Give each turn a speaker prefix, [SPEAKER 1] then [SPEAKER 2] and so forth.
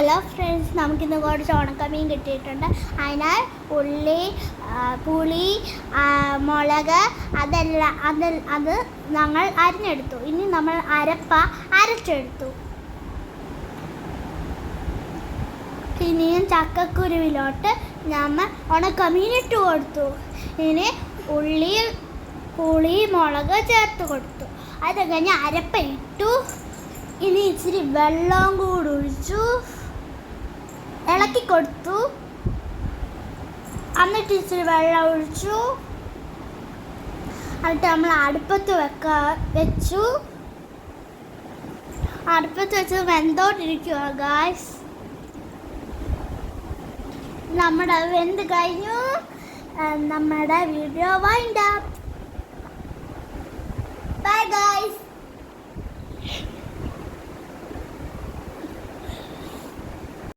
[SPEAKER 1] Hello friends നമുക്കിന്ന് കുറച്ച് ഉണക്കമീൻ കിട്ടിയിട്ടുണ്ട്. അതിനാൽ ഉള്ളി പുളി മുളക് അതെല്ലാം അത് അത് ഞങ്ങൾ അരിഞ്ഞെടുത്തു. ഇനി നമ്മൾ അരപ്പ അരച്ചെടുത്തു. ഇനിയും ചക്കക്കുരുവിലോട്ട് നമ്മൾ ഉണക്കമീൻ ഇട്ട് കൊടുത്തു. ഇനി ഉള്ളി പുളി മുളക് ചേർത്ത് കൊടുത്തു. അത് കഴിഞ്ഞ് അരപ്പ ഇട്ടു. ഇനി ഇച്ചിരി വെള്ളം കൂടി ഒഴിച്ചു. ഇളക്കി കൊടുത്തു. എന്നിട്ട് ഇച്ചിരി വെള്ളം ഒഴിച്ചു. എന്നിട്ട് നമ്മൾ അടുപ്പത്ത് വെക്ക വെച്ചു. അടുപ്പത്ത് വെച്ച് വെന്തോണ്ടിരിക്കുക ഗായ്സ് നമ്മുടെ വെന്ത് കഴിഞ്ഞു. നമ്മുടെ വീഡിയോ വൈൻഡ് അപ്പ്